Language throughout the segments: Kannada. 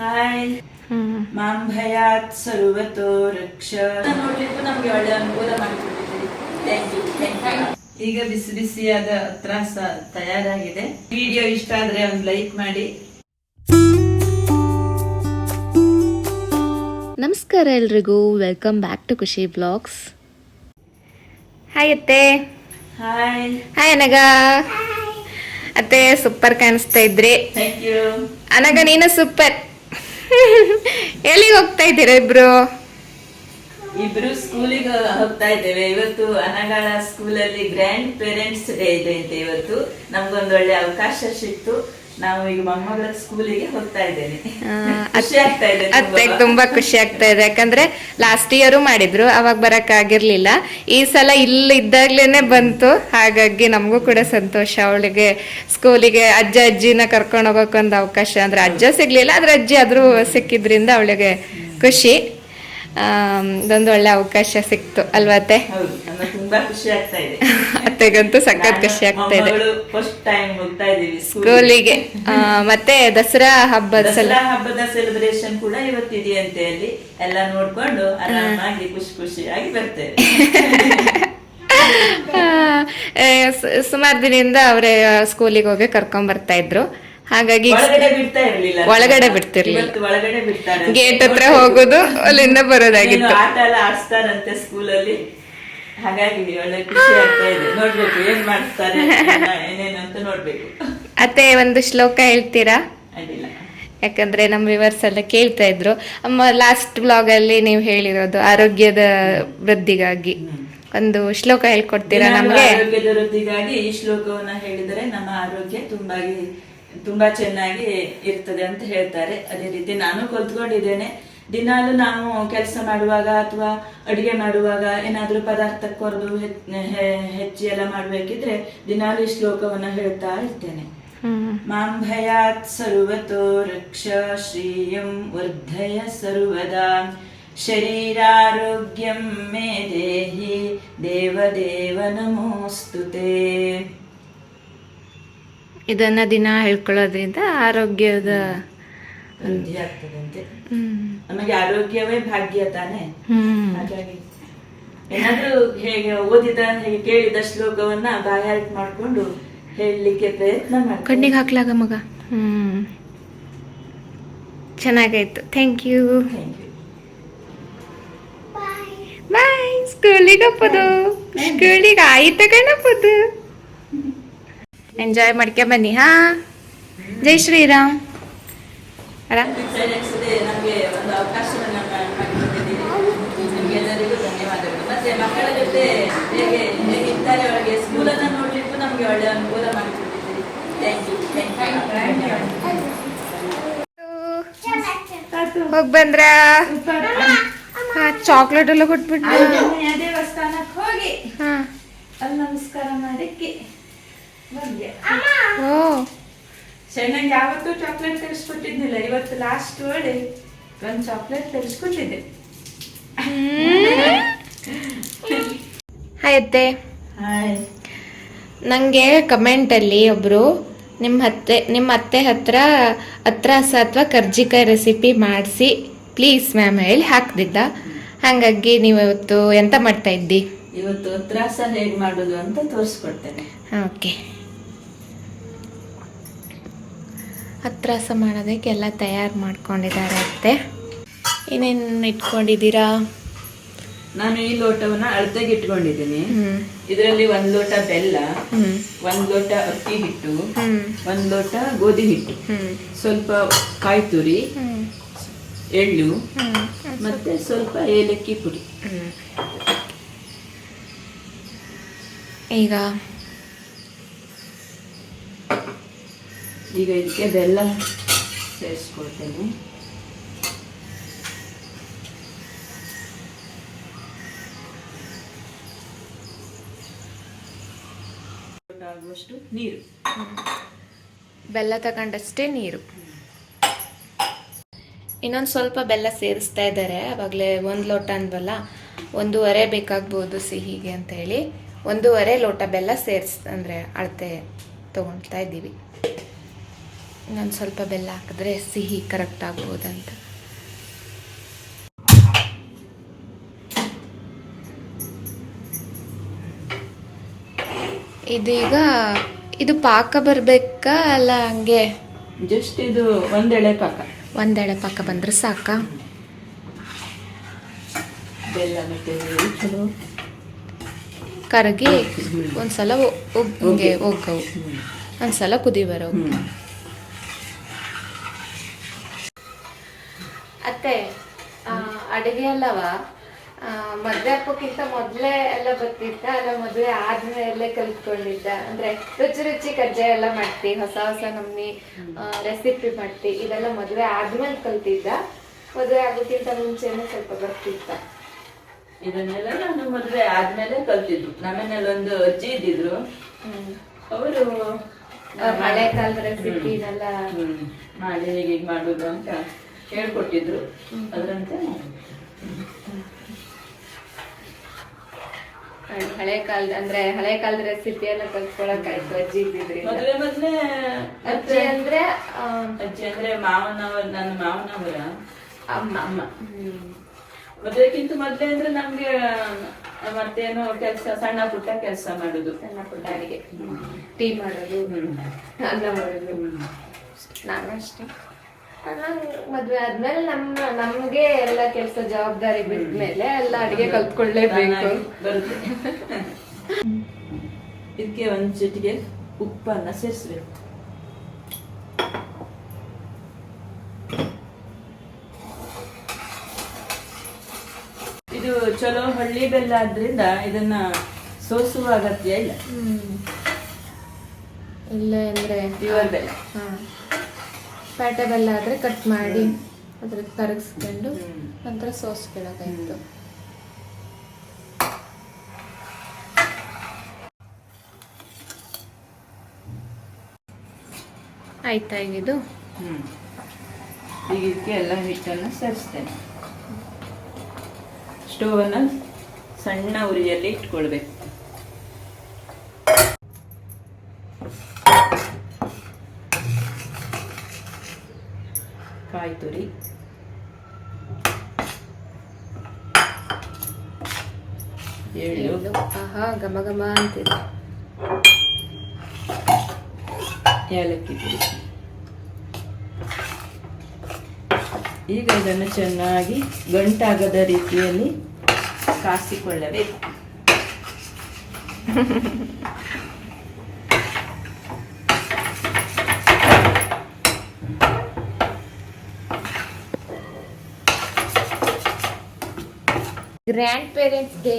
ಹಾಯ್. ಮಾಂ ಭಯಾತ್ ಸರ್ವತೋ ರಕ್ಷ. ನೋಡ್ಲಿಕ್ಕೂ ನಮ್ಗೆ ಒಳ್ಳೆ ಅನುಕೂಲ ಮಾಡಿಕೊಟ್ಟಿದ್ದೀರಿ ಥ್ಯಾಂಕ್ ಯು ಥ್ಯಾಂಕ್ ಯು ಈಗ ಬಿಸಿ ಬಿಸಿಯಾದ ತ್ರಾಸ ತಯಾರಾಗಿದೆ. ವಿಡಿಯೋ ಇಷ್ಟ ಆದ್ರೆ ಒಂದು ಲೈಕ್ ಮಾಡಿ. ನಮಸ್ಕಾರ ಎಲ್ರಿಗೂ. Welcome back to Khushi blogs. Hi ಅತ್ತೆ. ಹಾಯ್. ಹಾಯ್ ಅನಗ ಅತ್ತೆ ಸೂಪರ್ ಕಾಣಿಸ್ತಾ ಇದ್ರಿ. ಥ್ಯಾಂಕ್ ಯು ಅನಗ ನೀನು ಸೂಪರ್ ಎಲ್ಲಿಗೆ ಹೋಗ್ತಾ ಇದ್ದೀರಾ ಇಬ್ರು? ಇಬ್ರು ಸ್ಕೂಲಿಗೆ ಹೋಗ್ತಾ ಇದ್ದೇವೆ. ಇವತ್ತು ಅನಗಾಳ ಸ್ಕೂಲಲ್ಲಿ ಗ್ರ್ಯಾಂಡ್ ಪೇರೆಂಟ್ಸ್ ಡೇ ಇದೆ ಅಂತ ಇವತ್ತು. ನಮ್ಗೊಂದು ಒಳ್ಳೆ ಅವಕಾಶ ಸಿಕ್ತು. ನಾವು ಈಗ ಮೊಮ್ಮಗಳ ಸ್ಕೂಲಿಗೆ ಹೋಗ್ತಾ ಇದ್ದೇನೆ. ಆ, ಖುಷಿ ಆಗ್ತಾ ಇದೆ ಅತ್ತೆ ತುಂಬಾ. ಖುಷಿ ಆಗ್ತಾ ಇದೆ. ಯಾಕಂದ್ರೆ ಲಾಸ್ಟ್ ಇಯರು ಮಾಡಿದ್ರು ಅವಾಗ ಬರಕ್ ಆಗಿರ್ಲಿಲ್ಲ. ಈ ಸಲ ಇಲ್ಲಿ ಇದ್ದಾಗ್ಲೇನೆ ಬಂತು. ಹಾಗಾಗಿ ನಮಗೂ ಕೂಡ ಸಂತೋಷ. ಅವಳಿಗೆ ಸ್ಕೂಲಿಗೆ ಅಜ್ಜ ಅಜ್ಜಿನ ಕರ್ಕೊಂಡು ಹೋಗೋಕೆ ಒಂದು ಅವಕಾಶ. ಅಂದ್ರೆ ಅಜ್ಜ ಸಿಗ್ಲಿಲ್ಲ ಆದ್ರೆ ಅಜ್ಜಿ ಆದ್ರೂ ಸಿಕ್ಕಿದ್ರಿಂದ ಅವಳಿಗೆ ಖುಷಿ. ಇದೊಂದು ಒಳ್ಳೆ ಅವಕಾಶ ಸಿಕ್ತು ಅಲ್ವಾ ಅತ್ತೆ? ಹೌದು ನಮ್ಗೆ ತುಂಬಾ ಖುಷಿ ಆಗ್ತಾ ಇದೆ. ಅತ್ತೆಗಂತೂ ಸಖತ್ ಖುಷಿ ಆಗ್ತಾ ಇದೆ. ಫಸ್ಟ್ ಟೈಮ್ ಹೋಗ್ತಾ ಇದೀವಿ ಸ್ಕೂಲಿಗೆ. ಮತ್ತೆ ದಸರಾ ಹಬ್ಬದ ದಸರಾ ಹಬ್ಬದ ಸೆಲೆಬ್ರೇಷನ್ ಕೂಡ ಇವತ್ತಿದೆಯಂತೆ ಅಲ್ಲಿ. ಎಲ್ಲ ನೋಡ್ಕೊಂಡು ಆರಾಮಾಗಿ ಖುಷಿ ಖುಷಿಯಾಗಿ ಬರ್ತೇವೆ. ಸುಮಾರು ದಿನದಿಂದ ಅವರೇ ಸ್ಕೂಲಿಗೆ ಹೋಗಿ ಕರ್ಕೊಂಡ್ ಬರ್ತಾ ಇದ್ರು. ಹಾಗಾಗಿ ಒಳಗಡೆ ಬಿಡ್ತಿರ್ಲಿಲ್ಲ. ಗೇಟ್ ಹತ್ರ ಹೋಗೋದು ಅಲ್ಲಿಂದ ಬರೋದಾಗಿತ್ತು. ಆಟ ಎಲ್ಲ ಆಡಿಸ್ತಾರಂತೆ ಸ್ಕೂಲಲ್ಲಿ. ಹಾಗಾಗಿ ಒಳ್ಳೆ ಖುಷಿ ಆಗ್ತಾ ಇದೆ. ನೋಡ್ಬೇಕು ಏನ್ ಮಾಡ್ತಾರೆ ಏನೇನು ಅಂತ ನೋಡ್ಬೇಕು. ಅತ್ತೆ ಒಂದು ಶ್ಲೋಕ ಹೇಳ್ತೀರಾ? ಅಡ್ಡಿಲ್ಲ. ಯಾಕಂದ್ರೆ ನಮ್ಮ ವಿವರ್ಸ್ ಎಲ್ಲ ಕೇಳ್ತಾ ಇದ್ರು. ಅಮ್ಮ ಲಾಸ್ಟ್ ಬ್ಲಾಗ್ ಅಲ್ಲಿ ನೀವು ಹೇಳಿರೋದು ಆರೋಗ್ಯದ ವೃದ್ಧಿಗಾಗಿ. ಒಂದು ಶ್ಲೋಕ ಹೇಳ್ಕೊಡ್ತೀರಾ ನಮ್ಗೆ? ಆರೋಗ್ಯದ ವೃದ್ಧಿಗಾಗಿ ಈ ಶ್ಲೋಕವನ್ನ ಹೇಳಿದರೆ ನಮ್ಮ ಆರೋಗ್ಯ ತುಂಬಾಗಿ ತುಂಬಾ ಚೆನ್ನಾಗಿ ಇರ್ತದೆ ಅಂತ ಹೇಳ್ತಾರೆ. ಅದೇ ರೀತಿ ನಾನು ಕಲ್ತ್ಕೊಂಡಿದ್ದೇನೆ. ದಿನಾಲು ನಾವು ಕೆಲಸ ಮಾಡುವಾಗ ಅಥವಾ ಅಡಿಗೆ ಮಾಡುವಾಗ ಏನಾದ್ರೂ ಪದಾರ್ಥ ಕೊರದು ಹೆಚ್ಚಿ ಎಲ್ಲ ಮಾಡ್ಬೇಕಿದ್ರೆ ದಿನಾಲು ಈ ಶ್ಲೋಕವನ್ನ ಹೇಳ್ತಾ ಇರ್ತೇನೆ. ಹ್ಮ್. ಮಾಂ ಭಯಾತ್ ಸರ್ವತೋ ರಕ್ಷ ಶ್ರೀಯಂ ವರ್ಧಯ ಸರ್ವದಾ. ಶರೀರಾರೋಗ್ಯಂ ಮೇ ದೇಹಿ ದೇವದೇವ ನಮೋಸ್ತುತೆ. ಇದನ್ನ ದಿನ ಹೇಳ್ಕೊಳ್ಳೋದ್ರಿಂದ ಆರೋಗ್ಯದ ಆಗ್ತದಂತೆ ನಮಗೆ ಆರೋಗ್ಯವೇ ಭಾಗ್ಯ ತಾನೆ. ಹಾಗಾಗಿ ಏನಾದ್ರೂ ಹೇಗೆ ಓದಿದ ಹೇಗೆ ಕೇಳಿದ ಶ್ಲೋಕವನ್ನ ಬಾಯಾರಿಕೆ ಮಾಡ್ಕೊಂಡು ಹೇಳಲಿಕ್ಕೆ ಪ್ರಯತ್ನ ಮಾಡಿ ಕಣ್ಣಿಗೆ ಹಾಕ್ಲಾಗ ಮಗ? ಹ್ಮ್. ಚೆನ್ನಾಗಾಯ್ತು ಥ್ಯಾಂಕ್ ಯು ಬಾಯ್ ಸ್ಕೂಲಿಗೆ ಹಪ್ಪದು ಸ್ಕೂಲಿಗೆ ಆಯ್ತು ಕಣಪ್ಪದು ಎಂಜಾಯ್ ಮಾಡ್ಕೆ ಬನ್ನಿ ಹಾ? ಜೈ ಶ್ರೀರಾಮ್. ಆರಾಮ್ ಬಂದ್ರ? ಚಾಕ್ಲೇಟ್ ನಮಗೆ ಕೊಟ್ಬಿಟ್ಟು ಮಾ- ಮಾಡಿಕೊಟ್ಟಿದ್ದೀರಿ ನಿಮಗೆಲ್ಲರಿಗೂ ಧನ್ಯವಾದಗಳು ಮತ್ತೆ ಮಕ್ಕಳ ಜೊತೆ ಹೇಗೆ ಹೇಗಿದ್ದಾರೆ ಅವರಿಗೆ ಸ್ಕೂಲನ್ನ ನೋಡ್ಲಿಕ್ಕೂ ನಮಗೆ ಒಳ್ಳೆ ಅನುಕೂಲ ಮಾಡಿಕೊಟ್ಟಿದ್ದೀರಿ ಥ್ಯಾಂಕ್ ಯು ಥ್ಯಾಂಕ್ ಯು ಹೋಗ್ ಬಂದ್ರ ಚಾಕ್ಲೇಟ್ ಎಲ್ಲ ಕೊಟ್ಬಿಟ್ಟು ದೇವಸ್ಥಾನಕ್ಕೆ ಹೋಗಿ ಹಾ ಅಲ್ಲಿ ನಮಸ್ಕಾರ ಮಾಡಕ್ಕೆ ಬಂದೆ ಓ ಶೈನಂಗೆ ಯಾವತ್ತೂ ಚಾಕ್ಲೇಟ್ ತರಿಸ್ಕೊಟ್ಟಿದ್ದಿಲ್ಲ. ಇವತ್ತು ಲಾಸ್ಟ್ ಒಳ್ಳೆ ಒಂದು ಚಾಕ್ಲೇಟ್ ತರಿಸ್ಕೊಟ್ಟಿದ್ದೆ. ಹಾಯ್ ಅತ್ತೆ. ಹಾಯ್ ನನಗೆ ಕಮೆಂಟಲ್ಲಿ ಒಬ್ಬರು ನಿಮ್ಮ ಅತ್ತೆ ನಿಮ್ಮ ಅತ್ತೆ ಹತ್ರ ಅತ್ರಾಸ ಅಥವಾ ಕರ್ಜಿಕಾಯಿ ರೆಸಿಪಿ ಮಾಡಿಸಿ ಪ್ಲೀಸ್ ಮ್ಯಾಮ್ ಹೇಳಿ ಹಾಕ್ದಿದ್ದ. ಹಾಗಾಗಿ ನೀವು ಇವತ್ತು ಎಂತ ಮಾಡ್ತಾ ಇದ್ದಿ? ಇವತ್ತು ತ್ರಾಸ ಹೇಗೆ ಮಾಡೋದು ಅಂತ ತೋರಿಸ್ಕೊಡ್ತೇನೆ. ಓಕೆ ಅತ್ರಾಸ ಮಾಡೋದಕ್ಕೆ ಎಲ್ಲ ತಯಾರು ಮಾಡ್ಕೊಂಡಿದ್ದಾರೆ ಅತ್ತೆ. ಏನೇನು ಇಟ್ಕೊಂಡಿದ್ದೀರಾ? ನಾನು ಈ ಲೋಟವನ್ನ ಅಳತೆಗೆ ಇಟ್ಕೊಂಡಿದ್ದೀನಿ. ಇದರಲ್ಲಿ ಒಂದ್ ಲೋಟ ಬೆಲ್ಲ ಒಂದ್ ಲೋಟ ಅಕ್ಕಿ ಹಿಟ್ಟು ಒಂದು ಲೋಟ ಗೋಧಿ ಹಿಟ್ಟು. ಸ್ವಲ್ಪ ಕಾಯಿ ತುರಿ ಎಳ್ಳು ಮತ್ತೆ ಸ್ವಲ್ಪ ಏಲಕ್ಕಿ ಪುಡಿ. ಈಗ ಈಗ ಇದಕ್ಕೆ ಬೆಲ್ಲ ಸೇರಿಸ್ಕೊಳ್ತೇನೆ. ಆಗುವಷ್ಟು ನೀರು. ಬೆಲ್ಲ ತಗೊಂಡಷ್ಟೇ ನೀರು. ಇನ್ನೊಂದು ಸ್ವಲ್ಪ ಬೆಲ್ಲ ಸೇರಿಸ್ತಾ ಇದ್ದಾರೆ. ಅವಾಗಲೇ ಒಂದು ಲೋಟ ಅಂದ್ವಲ್ಲ ಒಂದೂವರೆ ಬೇಕಾಗ್ಬೋದು ಸಿಹಿಗೆ ಅಂತ ಹೇಳಿ. ಒಂದೂವರೆ ಲೋಟ ಬೆಲ್ಲ ಸೇರಿಸ್ ಅಂದರೆ ಅಳತೆ ತೊಗೊಳ್ತಾ ಇದ್ದೀವಿ. ಇನ್ನೊಂದು ಸ್ವಲ್ಪ ಬೆಲ್ಲ ಹಾಕಿದ್ರೆ ಸಿಹಿ ಕರೆಕ್ಟ್ ಆಗ್ಬೋದಂತ. ಇದೀಗ ಇದು ಪಾಕ ಬರಬೇಕಾ ಅಲ್ಲ ಹಂಗೆ? ಜಸ್ಟ್ ಇದು ಒಂದೆಳೆ ಪಾಕ. ಒಂದೆಳೆ ಪಾಕ ಬಂದ್ರೆ ಸಾಕ? ಬೆಲ್ಲ ಚಲೋ. ಕರಗಿ ಒಂದ್ಸಲ ಒಗ್ಗವು. ಒಂದ್ಸಲ ಕುದಿ ಬರೋ ಅತ್ತೆ ಅಡುಗೆ ಅಲ್ಲವ? ಮದುವೆ ಹಾಕೋಕ್ಕಿಂತ ಮೊದಲೇ ಎಲ್ಲ ಬರ್ತಿದ್ದ ಅಲ್ಲ ಮದುವೆ ಆದ್ಮೇಲೆ ಕಲ್ತ್ಕೊಂಡಿದ್ದ? ಅಂದ್ರೆ ರುಚಿ ರುಚಿ ಕಜ್ಜಾಯ ಎಲ್ಲ ಮಾಡ್ತಿ ಹೊಸ ಹೊಸ ನಮ್ನಿ ರೆಸಿಪಿ ಮಾಡ್ತಿ ಇದೆಲ್ಲ ಮದುವೆ ಆದ್ಮೇಲೆ ಕಲ್ತಿದ್ದ? ಮದುವೆ ಆಗೋಕ್ಕಿಂತ ಮುಂಚೆನೆ ಸ್ವಲ್ಪ ಬರ್ತಿದ್ದ ಇದನ್ನೆಲ್ಲ ನಾನು ಮದುವೆ ಆದ್ಮೇಲೆ ಕಲ್ತಿದ್ರು ನಮ್ಮನೇಲಿ ಒಂದು ಅಜ್ಜಿ ಇದ್ದಿದ್ರು. ಅವರು ಮಳೆಕಾಲದ ರೆಸಿಪಿ ರೆಸಿಪಿನೆಲ್ಲ ಮಾಡಿ ಹೀಗೆ ಮಾಡುದು ಅಂತ. ಹೇಳ್ಕೊಟ್ಟಿದ್ರು ಅದರಂತೆ ಹಳೆ ಕಾಲದ ಅಂದ್ರೆ ಹಳೆ ಕಾಲದ ರೆಸಿಪಿ ಎಲ್ಲ ಕಲ್ತ್ಕೊಳಕ್ ಆಯ್ತು ಅಜ್ಜಿ ಇದ್ದಿದ್ರಿಂದ. ಮದುವೆ ಮೊದ್ಲೇ ಅಜ್ಜಿ ಅಂದ್ರೆ ಅಜ್ಜಿ ಅಂದ್ರೆ ಮಾವನವರ ನನ್ನ ಮಾವನವರ? ಅಮ್ಮ ಅಮ್ಮ. ಮದುವೆಗಿಂತ ಮೊದ್ಲೇ ಅಂದ್ರೆ ನಮ್ಗೆ ಮತ್ತೇನೋ ಕೆಲಸ ಸಣ್ಣ ಪುಟ್ಟ ಕೆಲಸ ಮಾಡುದು. ಸಣ್ಣ ಪುಟ್ಟ ಅಡಿಗೆ. ಟೀ ಮಾಡೋದು ಅನ್ನ ಮಾಡೋದು. ನಾನು ಅಷ್ಟೇ. ಮದ್ವೆ ಆದ್ಮೇಲೆ ನಮ್ಮ ನಮ್ಗೆ ಎಲ್ಲ ಕೆಲಸ ಜವಾಬ್ದಾರಿ ಬಿದ್ಮೇಲೆ ಎಲ್ಲ ಅಡಿಗೆ ಕಲ್ತ್ಕೊಳ್ಳೇಬೇಕು. ಇದಕ್ಕೆ ಒಂದು ಚಿಟಿಗೆ ಉಪ್ಪನ್ನ ಸೇರಿಸ್ಬೇಕು. ಇದು ಚಲೋ ಹಳ್ಳಿ ಬೆಲ್ಲ ಆದ್ರಿಂದ ಇದನ್ನ ಸೋಸುವ ಅಗತ್ಯ ಇಲ್ಲ. ಇಲ್ಲ ಅಂದ್ರೆ ಪ್ಯೂರ್ ಬೆಲ್ಲ. ಹಾ ಆದರೆ ಕಟ್ ಮಾಡಿ ಅದ್ರ ಕರಗಿಸ್ಕೊಂಡು ನಂತರ ಸಾಸ್ ಕೆಳಗಾಯಿತು ಆಯ್ತಾ ಇದು ಈಗ ಇದಕ್ಕೆ ಎಲ್ಲ ಹಿಟ್ಟನ್ನು ಸೇರಿಸ್ತೇನೆ. ಸ್ಟೋವನ್ನು ಸಣ್ಣ ಉರಿಯಲ್ಲಿ ಇಟ್ಕೊಳ್ಬೇಕು. ಕಾಯಿ ತುರಿ ಎಳ್ಳು. ಆಹಾ ಘಮ ಘಮ ಅಂತಿದೆ. ಏಲಕ್ಕಿ ಪುಡಿ ಈಗ ಇದನ್ನು ಚೆನ್ನಾಗಿ ಗಂಟಾಗದ ರೀತಿಯಲ್ಲಿ ಕಾಸಿಕೊಳ್ಳಬೇಕು. Grand parents day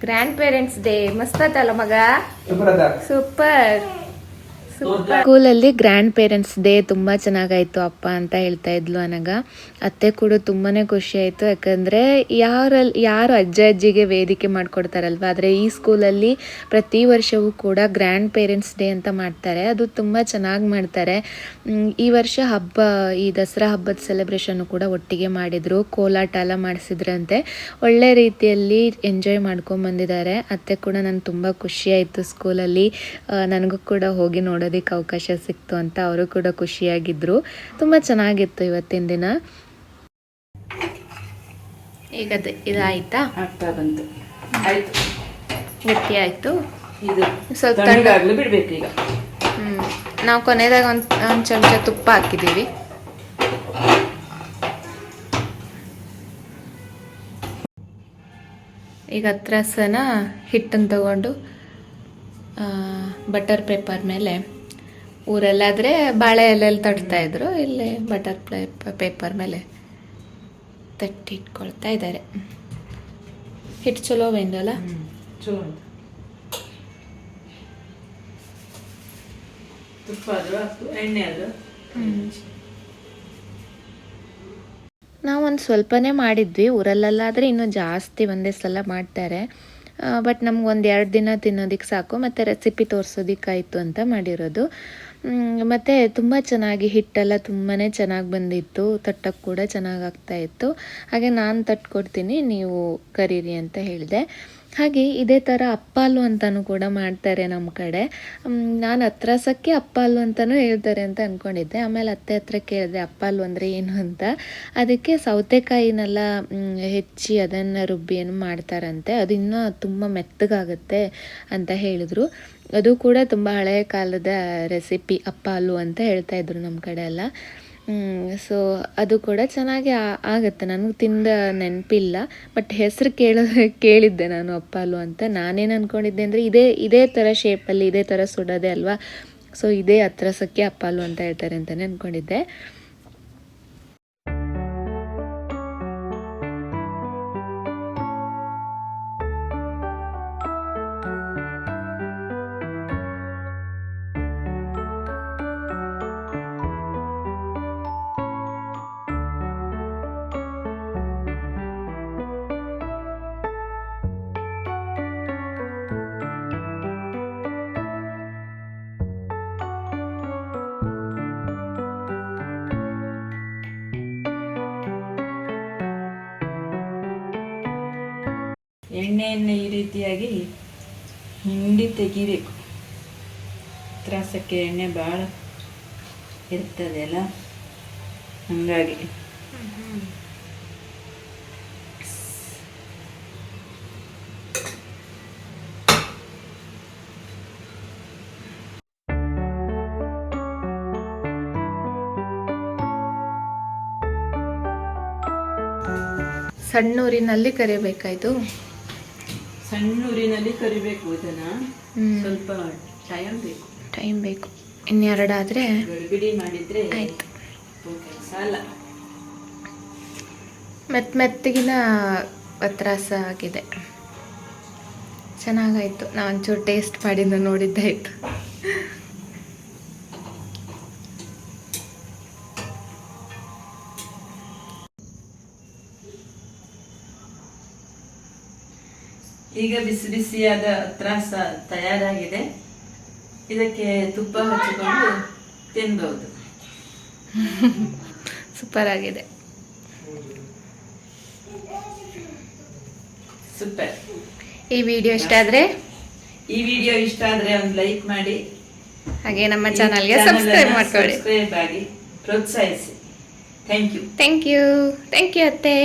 grandparents day ಮಸ್ತ್ ಆತಲ್ಲ ಮಗ? ಸೂಪರ್ ಸ್ಕೂಲಲ್ಲಿ ಗ್ರ್ಯಾಂಡ್ ಪೇರೆಂಟ್ಸ್ ಡೇ ತುಂಬ ಚೆನ್ನಾಗಾಯ್ತು ಅಪ್ಪ ಅಂತ ಹೇಳ್ತಾ ಇದ್ಲು ಅನಗ. ಅತ್ತೆ ಕೂಡ ತುಂಬಾನೇ ಖುಷಿ ಆಯ್ತು. ಯಾಕಂದ್ರೆ ಯಾರಲ್ಲಿ ಯಾರು ಅಜ್ಜ ಅಜ್ಜಿಗೆ ವೇದಿಕೆ ಮಾಡ್ಕೊಡ್ತಾರಲ್ವಾ? ಆದರೆ ಈ ಸ್ಕೂಲಲ್ಲಿ ಪ್ರತಿ ವರ್ಷವೂ ಕೂಡ ಗ್ರ್ಯಾಂಡ್ ಪೇರೆಂಟ್ಸ್ ಡೇ ಅಂತ ಮಾಡ್ತಾರೆ. ಅದು ತುಂಬ ಚೆನ್ನಾಗಿ ಮಾಡ್ತಾರೆ. ಈ ವರ್ಷ ಹಬ್ಬ, ಈ ದಸರಾ ಹಬ್ಬದ ಸೆಲೆಬ್ರೇಷನ್ನು ಕೂಡ ಒಟ್ಟಿಗೆ ಮಾಡಿದರು. ಕೋಲಾಟ ಎಲ್ಲ ಮಾಡಿಸಿದ್ರಂತೆ. ಒಳ್ಳೆ ರೀತಿಯಲ್ಲಿ ಎಂಜಾಯ್ ಮಾಡ್ಕೊಂಡು ಬಂದಿದ್ದಾರೆ ಅತ್ತೆ ಕೂಡ ನನಗೆ ತುಂಬ ಖುಷಿ ಆಯ್ತು ಸ್ಕೂಲಲ್ಲಿ ನನಗೂ ಕೂಡ ಹೋಗಿ ನೋಡೋದಕ್ಕೆ ಅವಕಾಶ ಸಿಕ್ತು ಅಂತ ಅವರು ಕೂಡ ಖುಷಿಯಾಗಿದ್ದರು ತುಂಬ ಚೆನ್ನಾಗಿತ್ತು ಇವತ್ತಿನ ದಿನ. ಈಗ ಇದಾಯ್ತಾ? ಆಗ್ತಾ ಬಂತು. ಆಯ್ತು. ಗಟ್ಟಿ ಆಯಿತು. ಇದು ಸ್ವಲ್ಪ ತಣ್ಣಗಾಗ್ಲು ಬಿಡ್ಬೇಕು ಈಗ. ಹ್ಞೂ ನಾವು ಕೊನೆಯದಾಗ ಒಂದು ಒಂದು ಚಮಚ ತುಪ್ಪ ಹಾಕಿದೀವಿ ಈಗ ಹತ್ರಸನ ಹಿಟ್ಟನ್ನು ತಗೊಂಡು ಬಟರ್ ಪೇಪರ್ ಮೇಲೆ ಊರಲ್ಲಾದರೆ ಬಾಳೆ ಎಲೆಯಲ್ಲಿ ತಟ್ತಾ ಇದ್ರು ಇಲ್ಲಿ ಬಟರ್ ಪೇಪರ್ ಮೇಲೆ ತಟ್ಟಿ ಇಟ್ಕೊಳ್ತಾ ಇದ್ದಾರೆ ಹಿಟ್ಟು ಚಲೋ ಅಲ್ಲ? ಚಲೋ ಒಂದು ತುಪ್ಪ ಎಣ್ಣೆ ಅದು. ನಾವೊಂದು ಸ್ವಲ್ಪನೇ ಮಾಡಿದ್ವಿ ಊರಲ್ಲಾದರೆ ಇನ್ನೂ ಜಾಸ್ತಿ ಒಂದೇ ಸಲ ಮಾಡ್ತಾರೆ. ಬಟ್ ನಮ್ಗೆ ಒಂದು ಎರಡು ದಿನ ತಿನ್ನೋದಕ್ಕೆ ಸಾಕು ಮತ್ತು ರೆಸಿಪಿ ತೋರಿಸೋದಕ್ಕಾಯಿತು ಅಂತ ಮಾಡಿರೋದು. ಮತ್ತು ತುಂಬ ಚೆನ್ನಾಗಿ ಹಿಟ್ಟೆಲ್ಲ ತುಂಬಾ ಚೆನ್ನಾಗಿ ಬಂದಿತ್ತು. ತಟ್ಟಕ್ಕೆ ಕೂಡ ಚೆನ್ನಾಗಿ ಆಗ್ತಾ ಇತ್ತು. ಹಾಗೆ ನಾನು ತಟ್ಕೊಡ್ತೀನಿ, ನೀವು ಕರೀರಿ ಅಂತ ಹೇಳಿದೆ. ಹಾಗೆ ಇದೇ ಥರ ಅಪ್ಪಾಲು ಅಂತಲೂ ಕೂಡ ಮಾಡ್ತಾರೆ ನಮ್ಮ ಕಡೆ. ನಾನು ಹತ್ರಸಕ್ಕೆ ಅಪ್ಪಾಲು ಅಂತಲೂ ಹೇಳ್ತಾರೆ ಅಂತ ಅಂದ್ಕೊಂಡಿದ್ದೆ ಆಮೇಲೆ ಅತ್ತೆ ಹತ್ರ ಕೇಳಿದೆ, ಅಪ್ಪಾಲು ಅಂದರೆ ಏನು ಅಂತ? ಅದಕ್ಕೆ ಸೌತೆಕಾಯಿನೆಲ್ಲ ಹೆಚ್ಚಿ ಅದನ್ನು ರುಬ್ಬಿ ಏನು ಮಾಡ್ತಾರಂತೆ, ಅದು ಇನ್ನೂ ತುಂಬ ಮೆತ್ತಗಾಗುತ್ತೆ ಅಂತ ಹೇಳಿದರು. ಅದು ಕೂಡ ತುಂಬ ಹಳೆಯ ಕಾಲದ ರೆಸಿಪಿ, ಅಪ್ಪಾಲು ಅಂತ ಹೇಳ್ತಾಯಿದ್ರು ನಮ್ಮ ಕಡೆ ಎಲ್ಲ. ಸೊ ಅದು ಕೂಡ ಚೆನ್ನಾಗಿ ಆಗುತ್ತೆ. ನನಗೆ ತಿಂದ ನೆನಪಿಲ್ಲ ಬಟ್ ಹೆಸರು ಕೇಳೋ, ಕೇಳಿದ್ದೆ ನಾನು ಅಪ್ಪಾಲು ಅಂತ. ನಾನೇನು ಅಂದ್ಕೊಂಡಿದ್ದೆ ಅಂದರೆ ಇದೇ ಇದೇ ಥರ ಶೇಪಲ್ಲಿ ಇದೇ ಥರ ಸುಡೋದೆ ಅಲ್ವಾ? ಸೊ ಇದೇ ಹತ್ರಸಕ್ಕೆ ಅಪ್ಪಾಲು ಅಂತ ಹೇಳ್ತಾರೆ ಅಂತಲೇ ಅಂದ್ಕೊಂಡಿದ್ದೆ ಎಣ್ಣೆಯನ್ನು ಈ ರೀತಿಯಾಗಿ ಹಿಂಡಿ ತೆಗಿಬೇಕು. ತ್ರಾಸಕ್ಕೆ ಎಣ್ಣೆ ಭಾಳ ಇರ್ತದೆ ಅಲ್ಲ? ಹಂಗಾಗಿ. ಸಣ್ಣೂರಿನಲ್ಲಿ ಕರಿಬೇಕಾಯ್ತು. ಸಣ್ಣ ಊರಿನಲ್ಲಿ ಕರಿಬೇಕು ಇದನ್ನ. ಸ್ವಲ್ಪ ಟೈಮ್ ಬೇಕು. ಟೈಮ್ ಬೇಕು. ಇನ್ನೆರಡಾದರೆ ಗಡಿಬಿಡಿ ಮಾಡಿದ್ರೆ ಆಯ್ತು. ಸಾಲ ಮೆತ್ ಮೆತ್ತ ಮೆತ್ತಗಿನ ಪತ್ರಾಸ ಆಗಿದೆ. ಚೆನ್ನಾಗಾಯ್ತು. ನಾ ಒಂಚೂರು ಟೇಸ್ಟ್ ಮಾಡಿದ್ದು ನೋಡಿದ್ದಾಯ್ತು ಈಗ ಬಿಸಿ ಬಿಸಿಯಾದ ತ್ರಾಸ ತಯಾರಾಗಿದೆ. ಇದಕ್ಕೆ ತುಪ್ಪ ಹಚ್ಚಿಕೊಂಡು ತಿನ್ಬಹುದು. ಸೂಪರ್ ಆಗಿದೆ. ಸೂಪರ್ ಈ ವಿಡಿಯೋ ಇಷ್ಟ ಆದ್ರೆ? ಈ ವಿಡಿಯೋ ಇಷ್ಟ ಆದ್ರೆ ಒಂದು ಲೈಕ್ ಮಾಡಿ. ಹಾಗೆ ನಮ್ಮ ಚಾನಲ್ಗೆ ಸಬ್ಸ್ಕ್ರೈಬ್ ಮಾಡ್ಕೊಳ್ಳಿ. ಸಬ್ಸ್ಕ್ರೈಬ್ ಆಗಿ ಪ್ರೋತ್ಸಾಹಿಸಿ. Thank you thank you thank you ಅತ್ತೆ.